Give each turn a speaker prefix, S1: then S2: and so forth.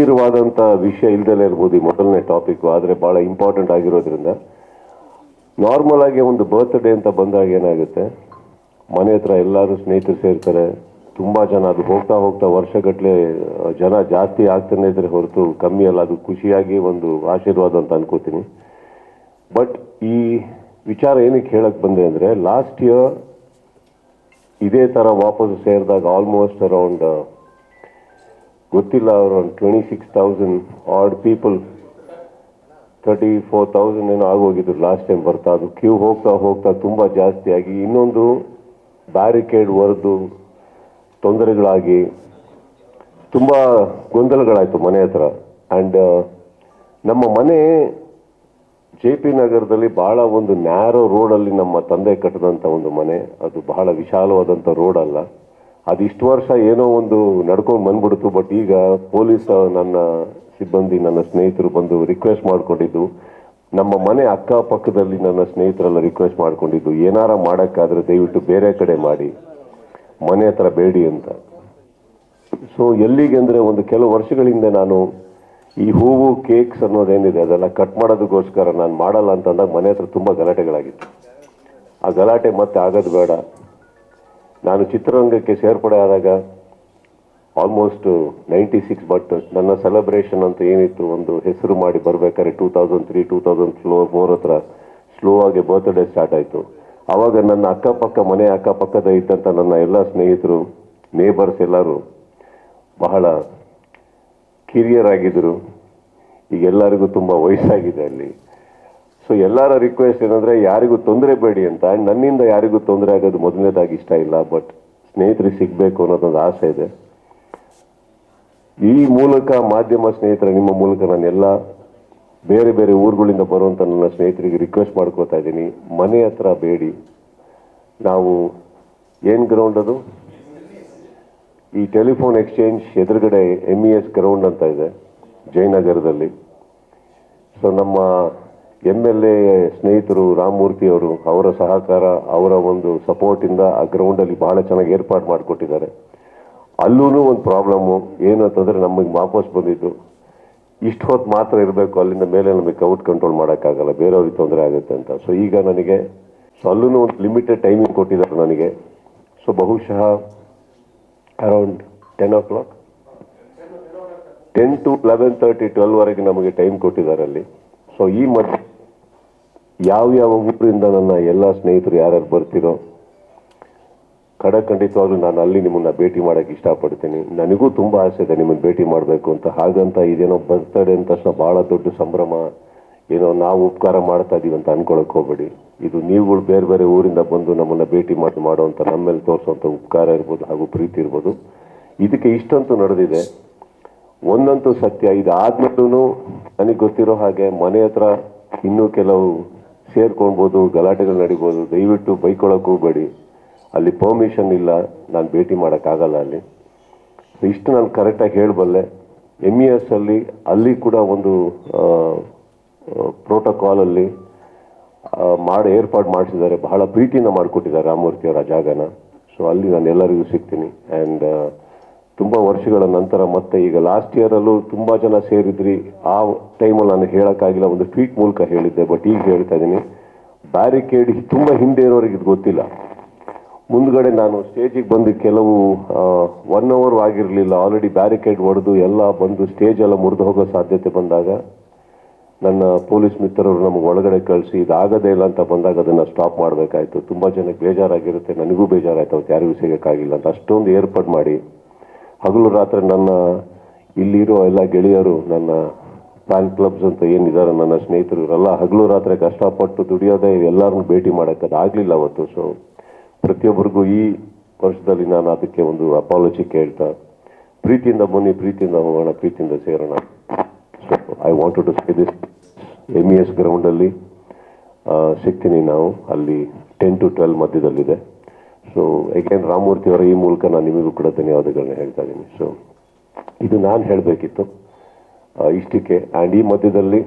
S1: ಗಂಭೀರವಾದಂಥ ವಿಷಯ ಇಲ್ದಲೇ ಇರ್ಬೋದು ಈ ಮೊದಲನೇ ಟಾಪಿಕ್ ಆದರೆ ಭಾಳ ಇಂಪಾರ್ಟೆಂಟ್ ಆಗಿರೋದ್ರಿಂದ. ನಾರ್ಮಲ್ ಆಗಿ ಒಂದು ಬರ್ತ್ಡೇ ಅಂತ ಬಂದಾಗ ಏನಾಗುತ್ತೆ? ಮನೆ ಹತ್ರ ಎಲ್ಲರೂ ಸ್ನೇಹಿತರು ಸೇರ್ತಾರೆ. ತುಂಬ ಜನ ಅದು ಹೋಗ್ತಾ ಹೋಗ್ತಾ ವರ್ಷಗಟ್ಟಲೆ ಜನ ಜಾಸ್ತಿ ಆಗ್ತಾನೆ ಇದ್ರೆ ಹೊರತು ಕಮ್ಮಿ ಅಲ್ಲ, ಅದು ಖುಷಿಯಾಗಿ ಒಂದು ಆಶೀರ್ವಾದ ಅಂತ ಅನ್ಕೋತೀನಿ. ಬಟ್ ಈ ವಿಚಾರ ಏನಕ್ಕೆ ಹೇಳಕ್ ಬಂದೆ ಅಂದರೆ ಲಾಸ್ಟ್ ಇಯರ್ ಇದೇ ಥರ ವಾಪಸ್ ಸೇರಿದಾಗ ಆಲ್ಮೋಸ್ಟ್ ಅರೌಂಡ್ ಗೊತ್ತಿಲ್ಲ around twenty six thousand odd people thirty four thousand ಏನೋ ಆಗೋಗಿದ್ರು ಲಾಸ್ಟ್ ಟೈಮ್ ಬರ್ತಾ. ಅದು ಕ್ಯೂ ಹೋಗ್ತಾ ಹೋಗ್ತಾ ತುಂಬ ಜಾಸ್ತಿಯಾಗಿ ಇನ್ನೊಂದು ಬ್ಯಾರಿಕೇಡ್ ಹೊರದು ತೊಂದರೆಗಳಾಗಿ, ತುಂಬ ಗೊಂದಲಗಳಾಯಿತು ಮನೆ ಹತ್ರ. ಆ್ಯಂಡ್ ನಮ್ಮ ಮನೆ ಜೆ ಪಿ ನಗರದಲ್ಲಿ ಬಹಳ ಒಂದು ನ್ಯಾರೋ ರೋಡಲ್ಲಿ ನಮ್ಮ ತಂದೆ ಕಟ್ಟಿದಂಥ ಒಂದು ಮನೆ. ಅದು ಬಹಳ ವಿಶಾಲವಾದಂಥ ರೋಡ್ ಅಲ್ಲ. ಅದು ಇಷ್ಟು ವರ್ಷ ಏನೋ ಒಂದು ನಡ್ಕೊಂಡು ಬಂದ್ಬಿಡ್ತು ಬಟ್ ಈಗ ಪೊಲೀಸ್ ನನ್ನ ಸಿಬ್ಬಂದಿ, ನನ್ನ ಸ್ನೇಹಿತರು ಬಂದು ರಿಕ್ವೆಸ್ಟ್ ಮಾಡ್ಕೊಂಡಿದ್ದು. ನಮ್ಮ ಮನೆ ಅಕ್ಕಪಕ್ಕದಲ್ಲಿ ನನ್ನ ಸ್ನೇಹಿತರೆಲ್ಲ ರಿಕ್ವೆಸ್ಟ್ ಮಾಡ್ಕೊಂಡಿದ್ದು, ಏನಾರ ಮಾಡೋಕ್ಕಾದ್ರೆ ದಯವಿಟ್ಟು ಬೇರೆ ಕಡೆ ಮಾಡಿ. ಮನೆ ಹತ್ರ ಬೇಡಿ ಅಂತ. ಸೊ ಎಲ್ಲಿಗೆ ಅಂದರೆ ಒಂದು ಕೆಲವು ವರ್ಷಗಳಿಂದ ನಾನು ಈ ಹೂವು ಕೇಕ್ಸ್ ಅನ್ನೋದೇನಿದೆ ಅದೆಲ್ಲ ಕಟ್ ಮಾಡೋದಕ್ಕೋಸ್ಕರ ನಾನು ಮಾಡಲ್ಲ ಅಂತಂದಾಗ ಮನೆ ಹತ್ರ ತುಂಬ ಗಲಾಟೆಗಳಾಗಿತ್ತು. ಆ ಗಲಾಟೆ ಮತ್ತೆ ಆಗೋದು ಬೇಡ. ನಾನು ಚಿತ್ರರಂಗಕ್ಕೆ ಸೇರ್ಪಡೆ ಆದಾಗ ಆಲ್ಮೋಸ್ಟ್ ನೈಂಟಿ ಸಿಕ್ಸ್ ಬಟ್ ನನ್ನ ಸೆಲೆಬ್ರೇಷನ್ ಅಂತ ಏನಿತ್ತು ಒಂದು ಹೆಸರು ಮಾಡಿ ಬರಬೇಕಾದ್ರೆ two thousand three two thousand flow four ಹತ್ರ ಸ್ಲೋ ಆಗಿ ಬರ್ತ್ಡೇ ಸ್ಟಾರ್ಟ್ ಆಯಿತು. ಆವಾಗ ನನ್ನ ಅಕ್ಕಪಕ್ಕ, ಮನೆ ಅಕ್ಕಪಕ್ಕದ ಇದ್ದಂಥ ನನ್ನ ಎಲ್ಲ ಸ್ನೇಹಿತರು ನೇಬರ್ಸ್ ಎಲ್ಲರೂ ಬಹಳ ಕಿರಿಯರಾಗಿದ್ದರು ಈಗ ಎಲ್ಲರಿಗೂ ತುಂಬ ವಯಸ್ಸಾಗಿದೆ ಅಲ್ಲಿ. ಸೊ ಎಲ್ಲರ ರಿಕ್ವೆಸ್ಟ್ ಏನಂದರೆ, ಯಾರಿಗೂ ತೊಂದರೆ ಬೇಡಿ ಅಂತ. ನನ್ನಿಂದ ಯಾರಿಗೂ ತೊಂದರೆ ಆಗೋದು ಮೊದಲನೇದಾಗಿ ಇಷ್ಟ ಇಲ್ಲ ಬಟ್ ಸ್ನೇಹಿತರಿಗೆ ಸಿಗಬೇಕು ಅನ್ನೋದೊಂದು ಆಸೆ ಇದೆ. ಈ ಮೂಲಕ ಮಾಧ್ಯಮ ಸ್ನೇಹಿತರ, ನಿಮ್ಮ ಮೂಲಕ ನಾನು ಎಲ್ಲ ಬೇರೆ ಬೇರೆ ಊರುಗಳಿಂದ ಬರುವಂಥ ನನ್ನ ಸ್ನೇಹಿತರಿಗೆ ರಿಕ್ವೆಸ್ಟ್ ಮಾಡ್ಕೋತಾ ಇದ್ದೀನಿ. ಮನೆ ಹತ್ರ ಬೇಡಿ. ನಾವು ಏನು ಗ್ರೌಂಡ್ ಅದು? ಈ ಟೆಲಿಫೋನ್ ಎಕ್ಸ್ಚೇಂಜ್ ಎದುರುಗಡೆ ಎಂ ಇ ಎಸ್ ಗ್ರೌಂಡ್ ಅಂತ ಇದೆ, ಜಯನಗರದಲ್ಲಿ. ಸೊ ನಮ್ಮ ಎಂ ಎಲ್ ಎ ಸ್ನೇಹಿತರು ರಾಮಮೂರ್ತಿ ಅವರು, ಅವರ ಸಹಕಾರ, ಅವರ ಒಂದು ಸಪೋರ್ಟಿಂದ ಆ ಗ್ರೌಂಡಲ್ಲಿ ಬಹಳ ಚೆನ್ನಾಗಿ ಏರ್ಪಾಡು ಮಾಡಿಕೊಟ್ಟಿದ್ದಾರೆ. ಅಲ್ಲೂ ಒಂದು ಪ್ರಾಬ್ಲಮ್ಮು ಏನು ಅಂತಂದರೆ ನಮಗೆ ವಾಪಸ್ ಬಂದಿದ್ದು. ಇಷ್ಟು ಹೊತ್ತು ಮಾತ್ರ ಇರಬೇಕು, ಅಲ್ಲಿಂದ ಮೇಲೆ ನಮಗೆ ಕೌಟ್ ಕಂಟ್ರೋಲ್ ಮಾಡೋಕ್ಕಾಗಲ್ಲ, ಬೇರೆಯವ್ರಿಗೆ ತೊಂದರೆ ಆಗುತ್ತೆ ಅಂತ. ಸೊ ಈಗ ನನಗೆ ಸೊ ಅಲ್ಲೂ ಒಂದು ಲಿಮಿಟೆಡ್ ಟೈಮಿಂಗ್ ಕೊಟ್ಟಿದ್ದಾರೆ ನನಗೆ. ಸೊ ಬಹುಶಃ around ten o'clock ten to eleven thirty ಟ್ವೆಲ್ವರೆಗೆ ನಮಗೆ ಟೈಮ್ ಕೊಟ್ಟಿದ್ದಾರೆ ಅಲ್ಲಿ. ಸೊ ಈ ಮಧ್ಯೆ ಯಾವ ಊರಿಂದ ನನ್ನ ಎಲ್ಲ ಸ್ನೇಹಿತರು ಯಾರ್ಯಾರು ಬರ್ತಿರೋ ಖಂಡಿತವಾಗ್ಲೂ ನಾನು ಅಲ್ಲಿ ನಿಮ್ಮನ್ನ ಭೇಟಿ ಮಾಡೋಕ್ಕೆ ಇಷ್ಟಪಡ್ತೀನಿ. ನನಗೂ ತುಂಬ ಆಸೆ ಇದೆ ನಿಮ್ಮನ್ನು ಭೇಟಿ ಮಾಡಬೇಕು ಅಂತ. ಹಾಗಂತ ಇದೇನೋ ಬರ್ತಡೆ ಅಂದ ತಕ್ಷಣ ಭಾಳ ದೊಡ್ಡ ಸಂಭ್ರಮ. ಏನೋ ನಾವು ಉಪಕಾರ ಮಾಡ್ತಾ ಇದ್ದೀವಿ ಅಂತ ಅನ್ಕೊಳಕ್ಕೆ ಹೋಗ್ಬೇಡಿ. ಇದು ನೀವುಗಳು ಬೇರೆ ಬೇರೆ ಊರಿಂದ ಬಂದು ನಮ್ಮನ್ನ ಭೇಟಿ ಮಾಡಿ ಮಾಡುವಂಥ ನಮ್ಮ ಮೇಲೆ ತೋರಿಸುವಂಥ ಉಪಕಾರ ಇರ್ಬೋದು ಹಾಗೂ ಪ್ರೀತಿ ಇರ್ಬೋದು. ಇದಕ್ಕೆ ಇಷ್ಟಂತೂ ನಡೆದಿದೆ. ಒಂದಂತೂ ಸತ್ಯ. ಇದು ಇದಾದ್ಮೇಲೂ ನನಗೆ ಗೊತ್ತಿರೋ ಹಾಗೆ ಮನೆ ಹತ್ರ ಇನ್ನೂ ಕೆಲವು ಸೇರ್ಕೊಳ್ಬೋದು, ಗಲಾಟೆಗಳು ನಡಿಬೋದು, ದಯವಿಟ್ಟು ಬೈಕೊಳಕ್ ಹೋಗ್ಬೇಡಿ. ಅಲ್ಲಿ ಪರ್ಮಿಷನ್ ಇಲ್ಲ, ನಾನು ಭೇಟಿ ಮಾಡೋಕ್ಕಾಗಲ್ಲ ಅಲ್ಲಿ. ಇಷ್ಟು ನಾನು ಕರೆಕ್ಟಾಗಿ ಹೇಳಬಲ್ಲೆ. ಎಂ ಇ ಎಸ್ ಅಲ್ಲಿ ಅಲ್ಲಿ ಕೂಡ ಒಂದು ಪ್ರೋಟೋಕಾಲಲ್ಲಿ ಮಾಡಿ, ಏರ್ಪಾಡು ಮಾಡಿಸಿದ್ದಾರೆ. ಬಹಳ ಪ್ರೀತಿಯಿಂದ ಮಾಡಿಕೊಟ್ಟಿದ್ದಾರೆ ರಾಮಮೂರ್ತಿಯವರ ಜಾಗನ. ಸೊ ಅಲ್ಲಿ ನಾನು ಎಲ್ಲರಿಗೂ ಸಿಗ್ತೀನಿ. ಆ್ಯಂಡ್ ತುಂಬ ವರ್ಷಗಳ ನಂತರ ಮತ್ತೆ ಈಗ ಲಾಸ್ಟ್ ಇಯರಲ್ಲೂ ತುಂಬ ಜನ ಸೇರಿದ್ರಿ. ಆ ಟೈಮಲ್ಲಿ ನಾನು ಹೇಳೋಕ್ಕಾಗಿಲ್ಲ, ಒಂದು ಟ್ವೀಟ್ ಮೂಲಕ ಹೇಳಿದ್ದೆ ಬಟ್ ಈಗ ಹೇಳ್ತಾ ಇದ್ದೀನಿ. ಬ್ಯಾರಿಕೇಡ್ ತುಂಬ ಹಿಂದೆ ಇರೋರಿಗೆ ಇದು ಗೊತ್ತಿಲ್ಲ. ಮುಂದ್ಗಡೆ ನಾನು ಸ್ಟೇಜಿಗೆ ಬಂದು ಕೆಲವು ಒನ್ ಅವರ್ ಆಗಿರಲಿಲ್ಲ ಆಲ್ರೆಡಿ ಬ್ಯಾರಿಕೇಡ್ ಹೊಡೆದು ಎಲ್ಲ ಬಂದು ಸ್ಟೇಜ್ ಎಲ್ಲ ಮುರಿದು ಹೋಗೋ ಸಾಧ್ಯತೆ ಬಂದಾಗ ನನ್ನ ಪೊಲೀಸ್ ಮಿತ್ರರು ನಮಗೆ ಒಳಗಡೆ ಕಳಿಸಿ, ಇದಾಗದೇ ಇಲ್ಲ ಅಂತ ಬಂದಾಗ ಅದನ್ನು ಸ್ಟಾಪ್ ಮಾಡಬೇಕಾಯ್ತು. ತುಂಬ ಜನಕ್ಕೆ ಬೇಜಾರಾಗಿರುತ್ತೆ, ನನಗೂ ಬೇಜಾರಾಯ್ತು, ಅವತ್ತು ಯಾರಿಗೂ ಸಿಗೋಕ್ಕಾಗಿಲ್ಲ ಅಂತ. ಅಷ್ಟೊಂದು ಏರ್ಪಾಡು ಮಾಡಿ ಹಗಲು ರಾತ್ರಿ ನನ್ನ ಇಲ್ಲಿರೋ ಎಲ್ಲ ಗೆಳೆಯರು, ನನ್ನ ಫ್ಯಾನ್ ಕ್ಲಬ್ಸ್ ಅಂತ ಏನಿದ್ದಾರೆ ನನ್ನ ಸ್ನೇಹಿತರು ಇವರೆಲ್ಲ ಹಗಲು ರಾತ್ರಿ ಕಷ್ಟಪಟ್ಟು ದುಡಿಯೋದೇ ಎಲ್ಲರನ್ನು ಭೇಟಿ ಮಾಡೋಕ್ಕದು ಆಗಲಿಲ್ಲ ಅವತ್ತು. ಸೊ ಪ್ರತಿಯೊಬ್ಬರಿಗೂ ಈ ವರ್ಷದಲ್ಲಿ ನಾನು ಅದಕ್ಕೆ ಒಂದು ಅಪಾಲಜಿ ಕೇಳ್ತಾ, ಪ್ರೀತಿಯಿಂದ ಬನ್ನಿ, ಪ್ರೀತಿಯಿಂದ ಹೋಗೋಣ, ಪ್ರೀತಿಯಿಂದ ಸೇರೋಣ. So I want to say this M E S ಗ್ರೌಂಡಲ್ಲಿ ಸಿಗ್ತೀನಿ ನಾವು. ಅಲ್ಲಿ ಟೆನ್ ಟು ಟ್ವೆಲ್ ಮಧ್ಯದಲ್ಲಿದೆ. ಸೊ ಅಗೇನ್ ರಾಮಮೂರ್ತಿ ಅವರ ಈ ಮೂಲಕ ನಾನು ನಿಮಗೂ ಕೂಡ ಧನ್ಯವಾದಗಳನ್ನ ಹೇಳ್ತಾ ಇದ್ದೀನಿ. ಸೊ ಇದು ನಾನು ಹೇಳಬೇಕಿತ್ತು. ಇಷ್ಟಕ್ಕೆ ಆ್ಯಂಡ್ ಈ ಮಧ್ಯದಲ್ಲಿ